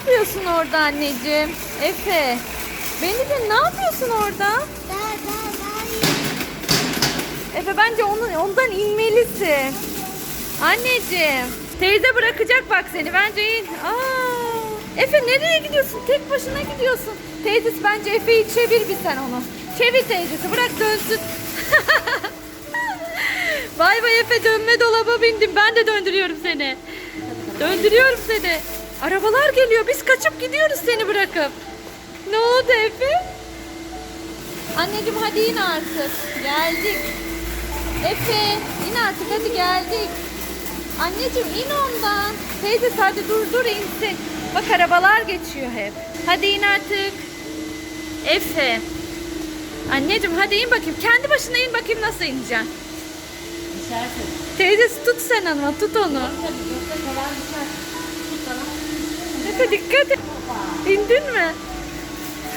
yapıyorsun orada anneciğim? Efe. Beni de ne yapıyorsun orada? Daha daha daha iyi. Efe bence onun, ondan inmelisin. Anneciğim. Teyze bırakacak bak seni. Bence in. Aa. Efe nereye gidiyorsun? Tek başına gidiyorsun. Teyzesi bence Efe'yi çevir bir sen onu. Çevir teyzesi. Bırak dönsün. Vay vay Efe dönme dolaba bindim. Ben de döndürüyorum seni. Döndürüyorum seni. Arabalar geliyor. Biz kaçıp gidiyoruz seni bırakıp. Ne oldu Efe? Anneciğim hadi in artık. Geldik. Efe in artık hadi geldik. Anneciğim in ondan. Teyze hadi dur dur insin. Bak arabalar geçiyor hep. Hadi in artık. Efe. Anneciğim hadi in bakayım. Kendi başına in bakayım nasıl ineceksin. Teyzesi tut sen ama tut onu. Efe dikkat et. İndin mi?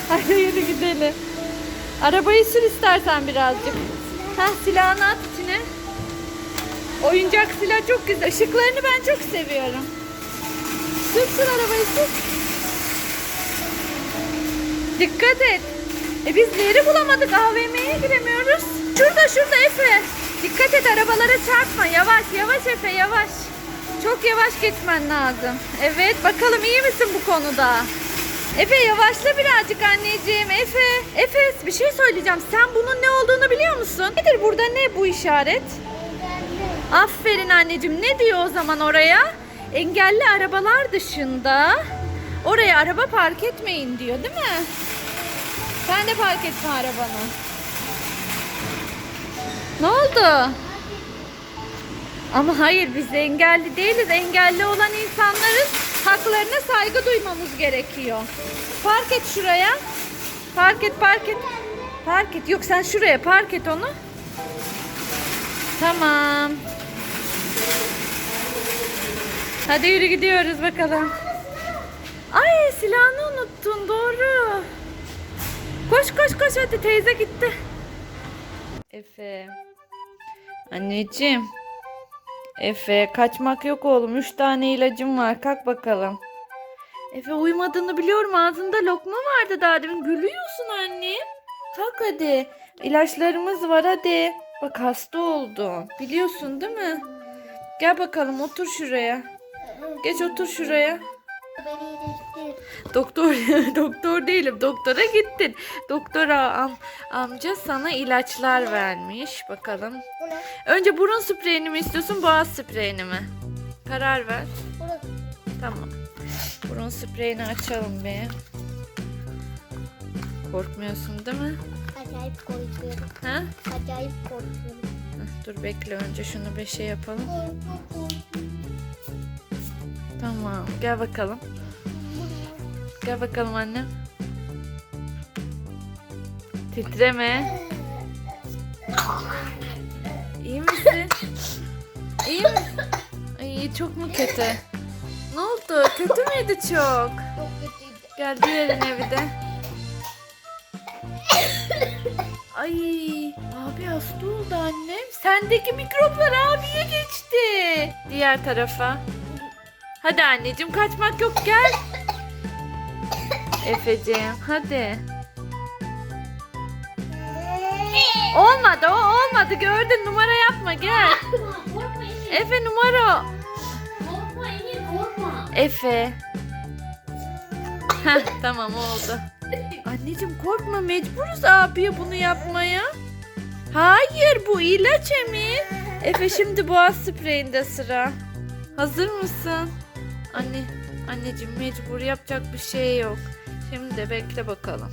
Hadi yürü gidelim. Arabayı sür istersen birazcık. Heh silahını at içine. Oyuncak silah çok güzel. Işıklarını ben çok seviyorum. Sür sür arabayı sür. Dikkat et. E biz yeri bulamadık. AVM'ye giremiyoruz. Şurada şurada Efe. Dikkat et arabalara çarpma. Yavaş yavaş Efe yavaş. Çok yavaş geçmen lazım. Evet bakalım iyi misin bu konuda? Efe yavaşla birazcık anneciğim. Efe, Efe bir şey söyleyeceğim. Sen bunun ne olduğunu biliyor musun? Nedir burada ne bu işaret? Engelli. Aferin anneciğim. Ne diyor o zaman oraya? Engelli arabalar dışında oraya araba park etmeyin diyor değil mi? Sen de park etme arabanı. Ne oldu? Ama hayır biz engelli değiliz. Engelli olan insanların haklarına saygı duymamız gerekiyor. Park et şuraya. Park et, park et. Park et. Yok sen şuraya park et onu. Tamam. Hadi yürü gidiyoruz bakalım. Ay silahını unuttun doğru. Koş koş koş hadi teyze gitti. Efe. Anneciğim. Efe kaçmak yok oğlum. Üç tane ilacım var. Kalk bakalım. Efe uyumadığını biliyorum. Ağzında lokma vardı daha demin. Gülüyorsun anne. Kalk hadi. İlaçlarımız var hadi. Bak hasta oldun. Biliyorsun değil mi? Gel bakalım otur şuraya. Geç otur şuraya. Beni iyileştir. Doktor doktor değilim. Doktora gittin. Doktora am, amca sana ilaçlar vermiş. Bakalım. Bu ne? Önce burun spreyini mi istiyorsun, boğaz spreyini mi? Karar ver. Tamam. Burun spreyini açalım bir. Korkmuyorsun değil mi? Acayip korkuyorum. Ha? Acayip korkuyorum. Dur bekle önce şunu bir şey yapalım. Tamam. Gel bakalım. Gel bakalım annem. Titreme. İyi misin? İyi misin? Ay çok mu kötü? Ne oldu? Kötü müydü çok? Çok kötüydü. Gel diğerin evde. Ay abi hasta oldu annem. Sendeki mikroplar abiye geçti. Diğer tarafa. Hadi anneciğim kaçmak yok gel. Efeciğim hadi. Olmadı o olmadı gördün numara yapma gel. Korkma Emir. Efe numara. Korkma Emir korkma. Efe. Tamam oldu. Anneciğim korkma mecburuz abiye bunu yapmaya. Hayır bu ilaç Emir. Efe şimdi boğaz spreyinde sıra. Hazır mısın? Anne, anneciğim mecbur yapacak bir şey yok. Şimdi bekle bakalım.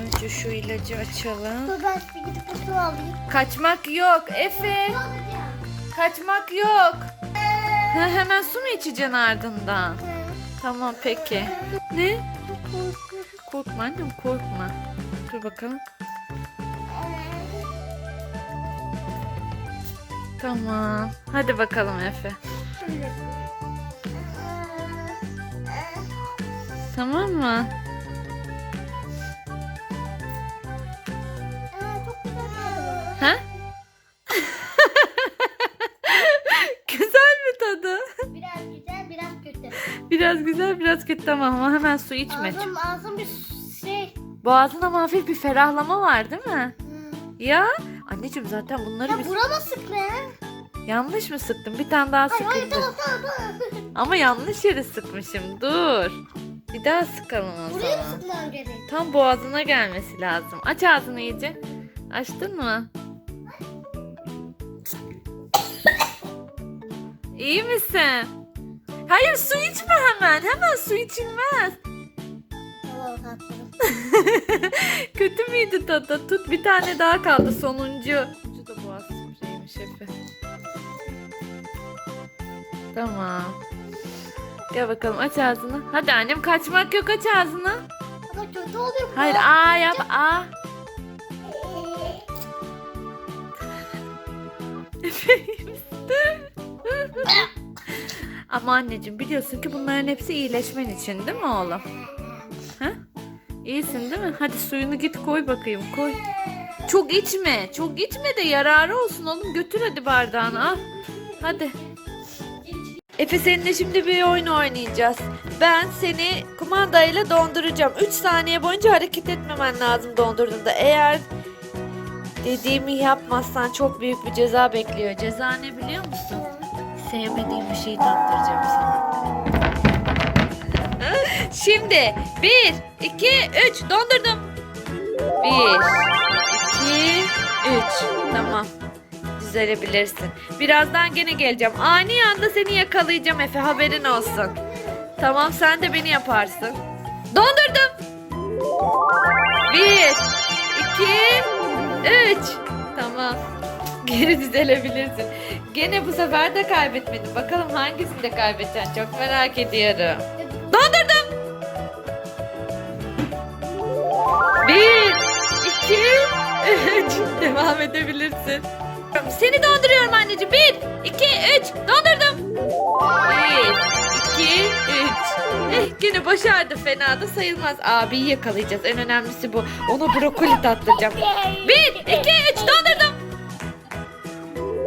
Önce şu ilacı açalım. Baba bir gidip kutu alayım. Kaçmak yok Efe. Kaçmak yok. Ha, hemen su mu içeceksin ardından? Tamam peki. Ne? Korkma annem korkma. Dur bakalım. Tamam. Hadi bakalım Efe. Tamam mı? Biraz güzel biraz kötü. Tamam ama hemen su içme. Ağzım ağzım bir şey. Boğazına ama hafif bir ferahlama var değil mi? Hmm. Ya anneciğim zaten bunları Ya biz burama sık be. yanlış mı sıktım? Bir tane daha Hayır hayır tamam tamam. Ama yanlış yere sıkmışım. Dur. Bir daha sıkalım o Buraya mı zaman. sık lan önce de? Tam boğazına gelmesi lazım. Aç ağzını iyice. Açtın mı? İyi misin? Hayır su içme hemen. Hemen su içilmez. Tamam tatlım. Kötü müydü tadı? Tut bir tane daha kaldı sonuncu. Şu da boğaz spreymiş Efe. Tamam. Gel bakalım aç ağzını. Hadi annem kaçmak yok aç ağzını. Ama kötü oluyor bu. Hayır aa yap. Efe iyi misin? Ama anneciğim biliyorsun ki bunların hepsi iyileşmen için değil mi oğlum? Ha? İyisin değil mi? Hadi suyunu git koy bakayım koy. Çok içme. Çok içme de yararı olsun oğlum. Götür hadi bardağını al. Hadi. Efe seninle şimdi bir oyun oynayacağız. Ben seni kumandayla donduracağım. 3 saniye boyunca hareket etmemen lazım dondurduğunda. Eğer dediğimi yapmazsan çok büyük bir ceza bekliyor. Ceza ne biliyor musun? Sevmediğim bir şeyi tattıracağım sana. Şimdi 1, 2, 3 dondurdum. 1, 2, 3 Tamam. Düzelebilirsin. Birazdan gene geleceğim. Ani anda seni yakalayacağım Efe haberin olsun. Tamam sen de beni yaparsın. Dondurdum. 1, 2, 3 Tamam. Geri düzelebilirsin. Gene bu sefer de kaybetmedin. Bakalım hangisinde kaybedeceksin çok merak ediyorum. Dondurdum. Bir, iki, üç. Devam edebilirsin. Seni donduruyorum anneciğim. Bir, iki, üç. Dondurdum. Bir, iki, üç. Eh gene başardı. Fena da sayılmaz. Abiyi yakalayacağız. En önemlisi bu. Ona brokoli tattıracağım. Bir, iki, üç. Dondurdum.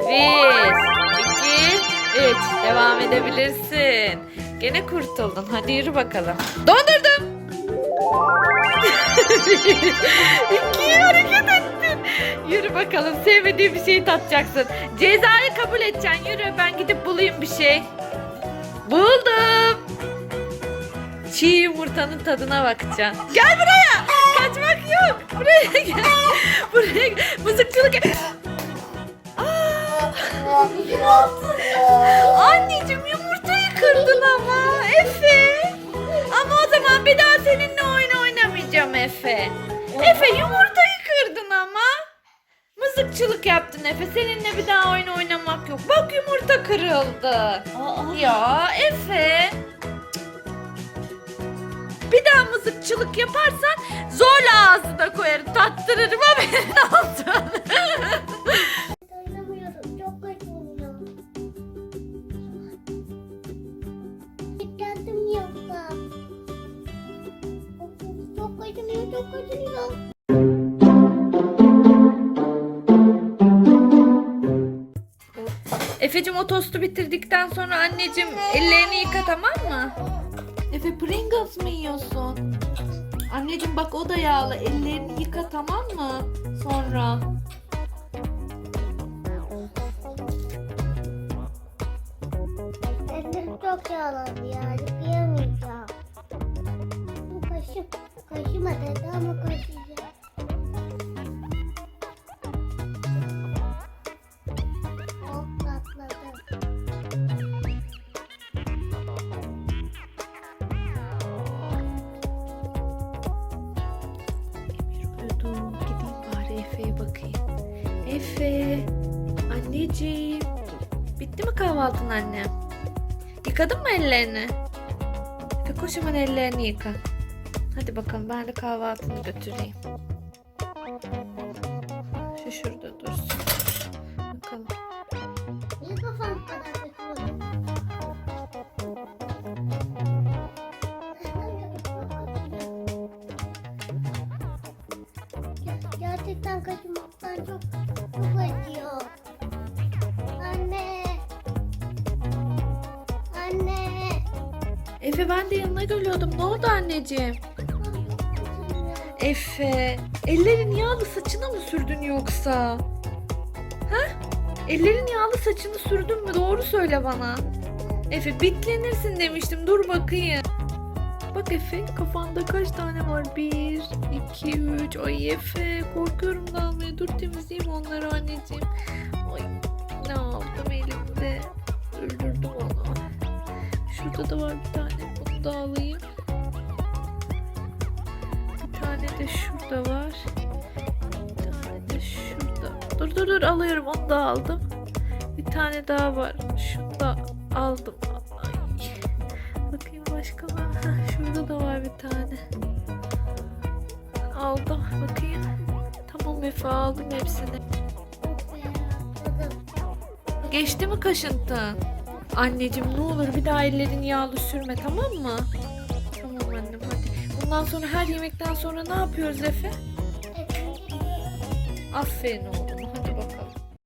Bir, iki, üç. Devam edebilirsin. Gene kurtuldun. Hadi yürü bakalım. Dondurdum. İki hareket ettin. Yürü bakalım. Sevmediğin bir şeyi tatacaksın. Cezayı kabul edeceksin. Yürü ben gidip bulayım bir şey. Buldum. Çiğ yumurtanın tadına bakacaksın. Gel buraya. Kaçmak yok. Buraya gel. Buraya gel. Mızıkçılık. Anneciğim yumurtayı kırdın ama Efe. Ama o zaman bir daha seninle oyun oynamayacağım Efe. Efe yumurtayı kırdın ama. Mızıkçılık yaptın Efe. Seninle bir daha oyun oynamak yok. Bak yumurta kırıldı. Aa, Ya Efe. Bir daha mızıkçılık yaparsan zorla ağzına koyarım. Tattırırım haberin olsun. Efe'cim o tostu bitirdikten sonra anneciğim ellerini yıka tamam mı? Efe Pringles mı yiyorsun? Anneciğim bak o da yağlı. Ellerini yıka tamam mı? Sonra. Ellerim çok yağlandı ya. Yıkayamayacağım. Bu kaşım. Kaşıma dedi ama Anneciğim. Bitti mi kahvaltın annem? Yıkadın mı ellerini? Efe koş hemen ellerini yıka. Hadi bakalım ben de kahvaltını götüreyim. Şu şurada dursun. Bakalım. Niye? Gerçekten kaçırmaktan çok çok acıyor. Efe ben de yanına geliyordum. Ne oldu anneciğim? Efe, ellerin yağlı saçına mı sürdün yoksa? Ha? Ellerin yağlı saçını sürdün mü? Doğru söyle bana. Efe bitlenirsin demiştim. Dur bakayım. Bak Efe kafanda kaç tane var? Bir, iki, üç. Ay Efe korkuyorum dalmaya. Dur temizleyeyim onları anneciğim. Ay ne yaptım elimde. Öldürdüm onu. Şurada da var bir tane. Da alayım. Bir tane de şurada var. Bir tane de şurada. Dur dur dur alıyorum onu da aldım. Bir tane daha var. Şunu da aldım. Ay. Bakayım başka var. Şurada da var bir tane. Aldım. Bakayım. Tamam Efe aldım hepsini. Geçti mi kaşıntın? Anneciğim ne olur bir daha ellerini yağlı sürme tamam mı? Tamam annem hadi. Bundan sonra her yemekten sonra ne yapıyoruz Efe? Aferin oğlum.